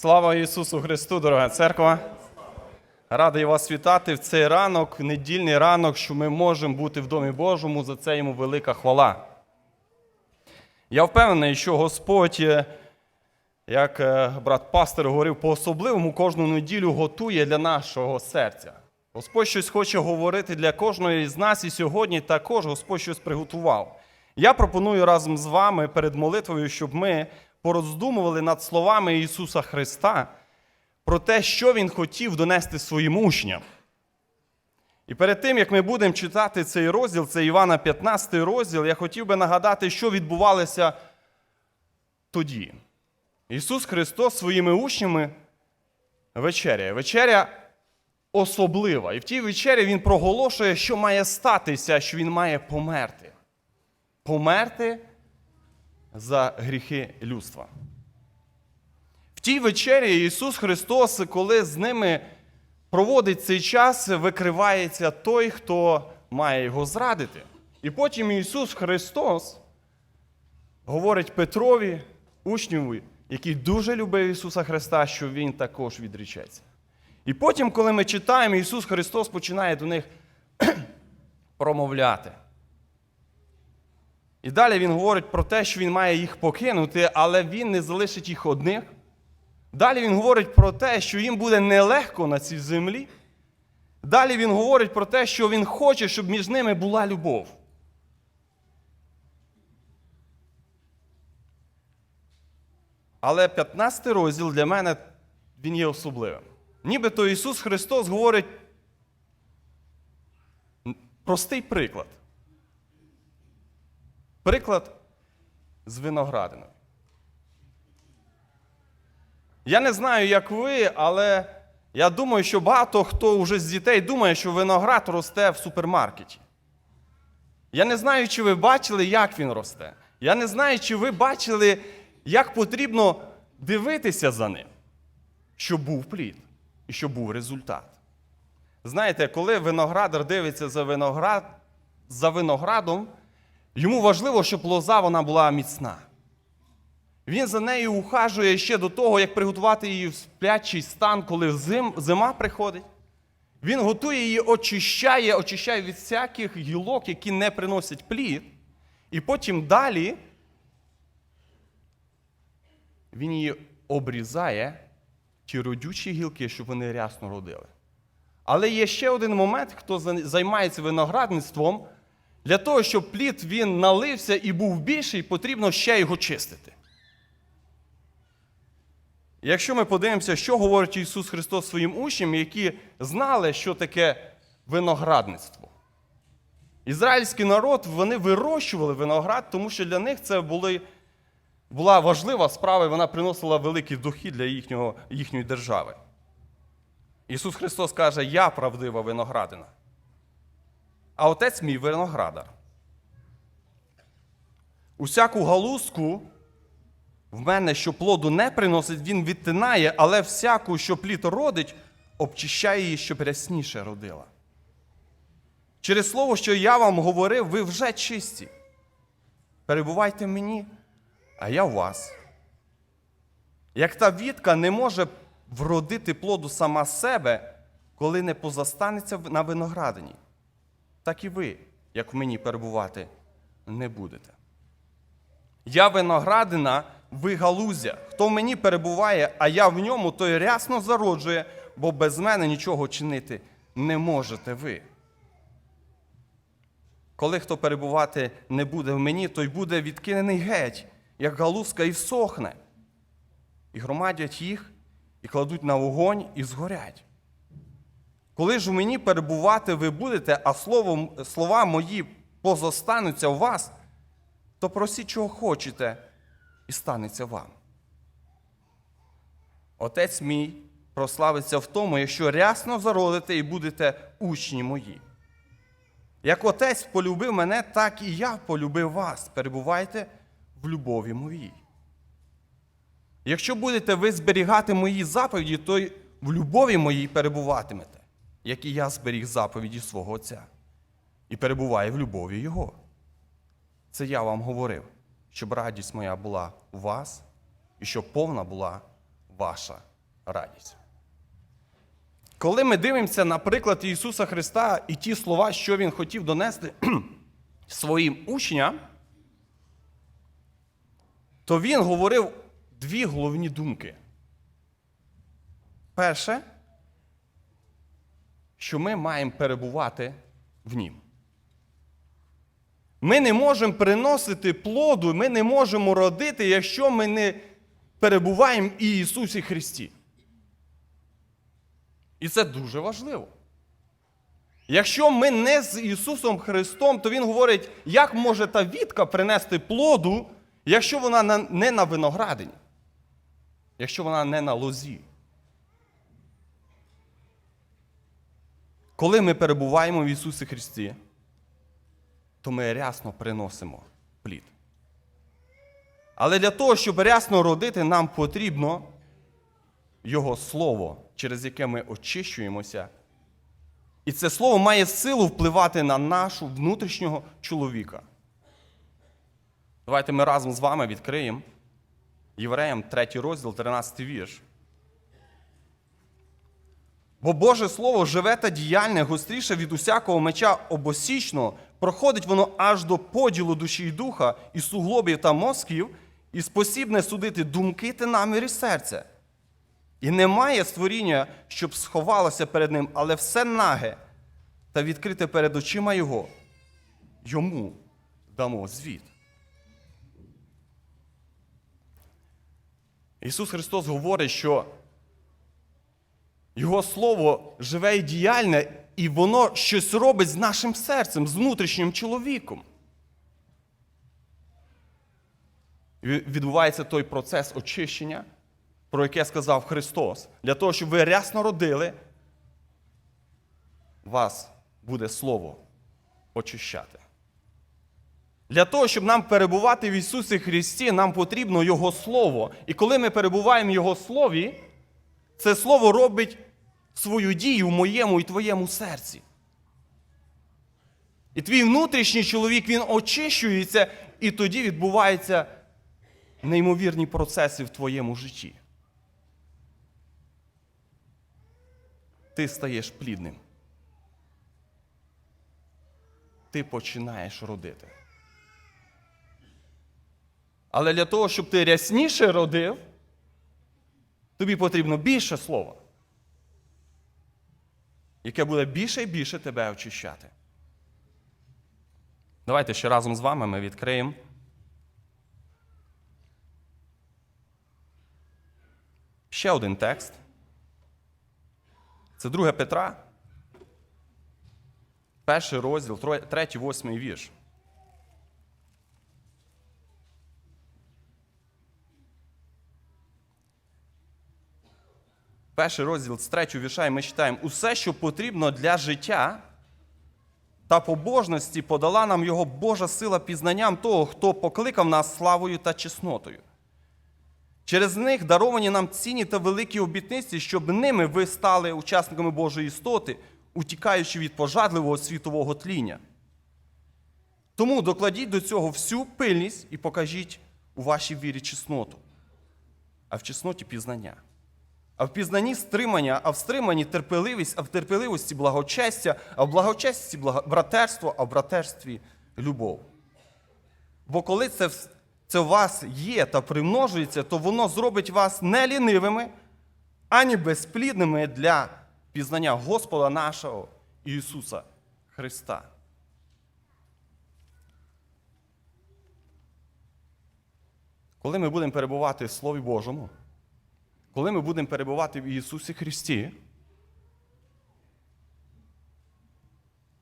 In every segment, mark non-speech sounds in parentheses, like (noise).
Слава Ісусу Христу, дорога церква! Радий вас вітати в цей ранок, недільний ранок, що ми можемо бути в Домі Божому. За це йому велика хвала. Я впевнений, що Господь, е, як е, брат пастор говорив, по-особливому кожну неділю готує для нашого серця. Господь щось хоче говорити для кожної з нас, і сьогодні також Господь щось приготував. Я пропоную разом з вами перед молитвою, щоб ми пороздумували над словами Ісуса Христа про те, що Він хотів донести своїм учням. І перед тим, як ми будемо читати цей розділ, це Івана 15 розділ, я хотів би нагадати, що відбувалося тоді. Ісус Христос своїми учнями вечеряє. Вечеря особлива. І в тій вечері Він проголошує, що має статися, що Він має померти. Померти за гріхи людства. В тій вечері Ісус Христос, коли з ними проводить цей час, викривається той, хто має його зрадити. І потім Ісус Христос говорить Петрові, учневі, який дуже любив Ісуса Христа, що Він також відрічеться. І потім, коли ми читаємо, Ісус Христос починає до них (clears throat) промовляти. І далі Він говорить про те, що Він має їх покинути, але Він не залишить їх одних. Далі він говорить про те, що їм буде нелегко на цій землі. Далі він говорить про те, що він хоче, щоб між ними була любов. Але 15 розділ для мене він є особливим. Нібито Ісус Христос говорить простий приклад. Приклад з виноградиною. Я не знаю, як ви, але я думаю, що багато хто вже з дітей думає, що виноград росте в супермаркеті. Я не знаю, чи ви бачили, як він росте. Я не знаю, чи ви бачили, як потрібно дивитися за ним, щоб був плід і щоб був результат. Знаєте, коли виноградар дивиться за, виноград, за виноградом, йому важливо, щоб лоза вона була міцна. Він за нею ухажує ще до того, як приготувати її в сплячий стан, коли зим, зима приходить. Він готує її, очищає, очищає від всяких гілок, які не приносять плід. І потім далі він її обрізає, ті родючі гілки, щоб вони рясно родили. Але є ще один момент, хто займається виноградництвом. Для того, щоб плід він налився і був більший, потрібно ще його чистити. Якщо ми подивимося, що говорить Ісус Христос своїм учням, які знали, що таке виноградництво. Ізраїльський народ вони вирощували виноград, тому що для них це були, була важлива справа, і вона приносила великий дохід для їхнього, їхньої держави. Ісус Христос каже, я правдива виноградина. А отець мій виноградар. Усяку галузку в мене, що плоду не приносить, він відтинає, але всяку, що плід родить, обчищає її, щоб рясніше родила. Через слово, що я вам говорив, ви вже чисті. Перебувайте мені, а я в вас. Як та вітка не може вродити плоду сама себе, коли не позастанеться на виноградині, так і ви, як в мені перебувати, не будете. Я виноградина, ви галузя. Хто в мені перебуває, а я в ньому, той рясно зароджує, бо без мене нічого чинити не можете ви. Коли хто перебувати не буде в мені, той буде відкинений геть, як галузка, і всохне. І громадять їх, і кладуть на вогонь, і згорять. Коли ж у мені перебувати ви будете, а слово, слова мої позостануться у вас, то просіть, чого хочете, і станеться вам. Отець мій прославиться в тому, якщо рясно зародите і будете учні мої. Як отець полюбив мене, так і я полюбив вас. Перебувайте в любові моїй. Якщо будете ви зберігати мої заповіді, то й в любові моїй перебуватимете, як і я зберіг заповіді свого Отця, і перебуває в любові Його. Це я вам говорив, щоб радість моя була у вас і щоб повна була ваша радість. Коли ми дивимося на приклад Ісуса Христа і ті слова, що Він хотів донести (clears throat) своїм учням, то Він говорив дві головні думки. Перше, що ми маємо перебувати в Нім. Ми не можемо приносити плоду, ми не можемо родити, якщо ми не перебуваємо в Ісусі Христі. І це дуже важливо. Якщо ми не з Ісусом Христом, то Він говорить, як може та вітка принести плоду, якщо вона не на виноградині, якщо вона не на лозі. Коли ми перебуваємо в Ісусі Христі, то ми рясно приносимо плід. Але для того, щоб рясно родити, нам потрібно Його Слово, через яке ми очищуємося. І це слово має силу впливати на нашу внутрішнього чоловіка. Давайте ми разом з вами відкриємо Євреям 3 розділ, 13 вірш. Бо Боже Слово живе та діяльне, гостріше від усякого меча обосічного, проходить воно аж до поділу душі й духа, і суглобів та мозків, і спосібне судити думки та наміри серця. І немає створіння, щоб сховалося перед ним, але все наге та відкрите перед очима Його. Йому дамо звіт. Ісус Христос говорить, що Його Слово живе і діяльне, і воно щось робить з нашим серцем, з внутрішнім чоловіком. Відбувається той процес очищення, про яке сказав Христос. Для того, щоб ви рясно родили, вас буде Слово очищати. Для того, щоб нам перебувати в Ісусі Христі, нам потрібно Його Слово. І коли ми перебуваємо в Його Слові, це Слово робить свою дію в моєму і твоєму серці. І твій внутрішній чоловік, він очищується, і тоді відбуваються неймовірні процеси в твоєму житті. Ти стаєш плідним. Ти починаєш родити. Але для того, щоб ти рясніше родив, тобі потрібно більше слова, яке буде більше і більше тебе очищати. Давайте ще разом з вами ми відкриємо. Ще один текст. Це 2 Петра. Перший розділ, третій, восьмий вірш. Перший розділ з третього вірша, і ми читаємо: усе, що потрібно для життя та побожності, подала нам його Божа сила пізнанням того, хто покликав нас славою та чеснотою. Через них даровані нам цінні та великі обітниці, щоб ними ви стали учасниками Божої істоти, утікаючи від пожадливого світового тління. Тому докладіть до цього всю пильність і покажіть у вашій вірі чесноту, а в чесноті пізнання, а в пізнанні стримання, а в стриманні терпеливість, а в терпеливості благочестя, а в благочесті благо- братерство, а в братерстві любов. Бо коли це, це у вас є та примножується, то воно зробить вас не лінивими, ані безплідними для пізнання Господа нашого Ісуса Христа. Коли ми будемо перебувати в Слові Божому, коли ми будемо перебувати в Ісусі Христі,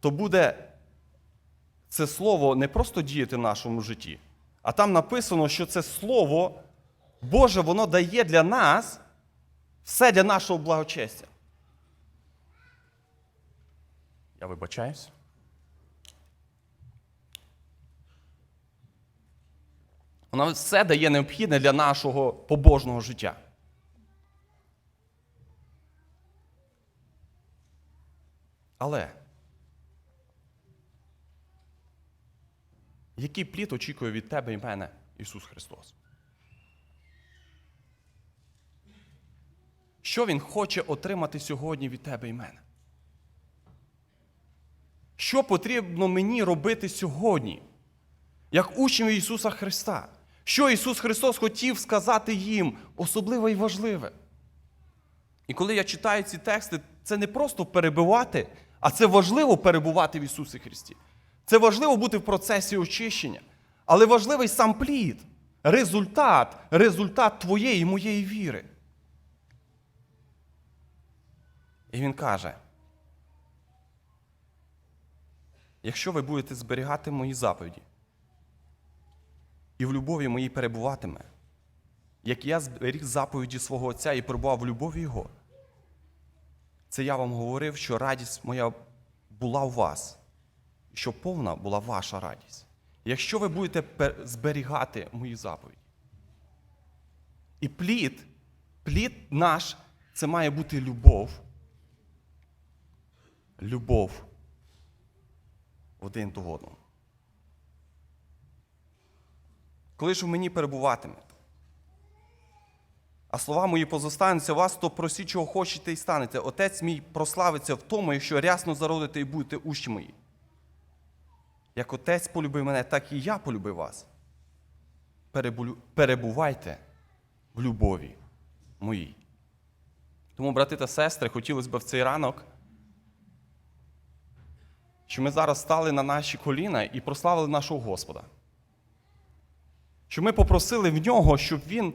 то буде це слово не просто діяти в нашому житті, а там написано, що це слово Боже, воно дає для нас все для нашого благочестя. Я вибачаюсь. Воно все дає необхідне для нашого побожного життя. Але який плід очікує від тебе і мене Ісус Христос? Що Він хоче отримати сьогодні від тебе і мене? Що потрібно мені робити сьогодні, як учнів Ісуса Христа? Що Ісус Христос хотів сказати їм, особливе і важливе? І коли я читаю ці тексти, це не просто перебивати, а це важливо перебувати в Ісусі Христі. Це важливо бути в процесі очищення. Але важливий сам плід, результат, результат твоєї і моєї віри. І він каже: якщо ви будете зберігати мої заповіді, і в любові моїй перебуватиме, як я зберіг заповіді свого Отця і перебував в любові Його, це я вам говорив, що радість моя була у вас, що повна була ваша радість. Якщо ви будете зберігати мої заповіді. І плід, плід наш, це має бути любов. Любов один до одного. Коли ж в мені перебуватимете, а слова мої позостануться вас, то просіть, чого хочете і станете. Отець мій прославиться в тому, якщо рясно зародите і будете учні мої. Як отець полюбив мене, так і я полюбив вас. Перебувайте в любові моїй. Тому, брати та сестри, хотілося б в цей ранок, щоб ми зараз стали на наші коліна і прославили нашого Господа. Щоб ми попросили в нього, щоб Він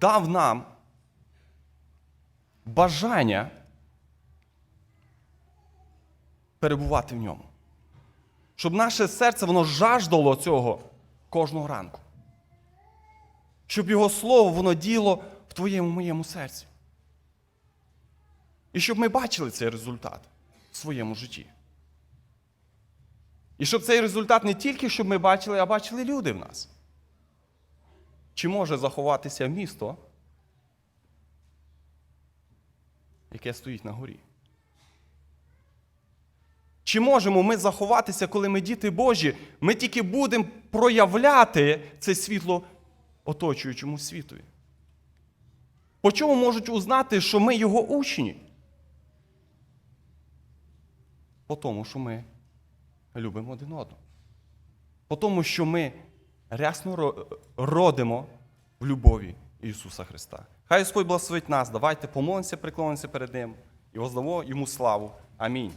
дав нам бажання перебувати в ньому. Щоб наше серце воно жаждало цього кожного ранку. Щоб його слово воно діло в твоєму моєму серці. І щоб ми бачили цей результат в своєму житті. І щоб цей результат не тільки щоб ми бачили, а бачили люди в нас. Чи може заховатися місто, яке стоїть на горі? Чи можемо ми заховатися, коли ми діти Божі, ми тільки будемо проявляти це світло оточуючому світові? По чому можуть узнати, що ми його учні? По тому, що ми любимо один одного. По тому, що ми рясно ро- родимо в любові Ісуса Христа. Хай Господь благословить нас. Давайте помолимося, приклонимося перед Ним і воздамо йому славу. Амінь.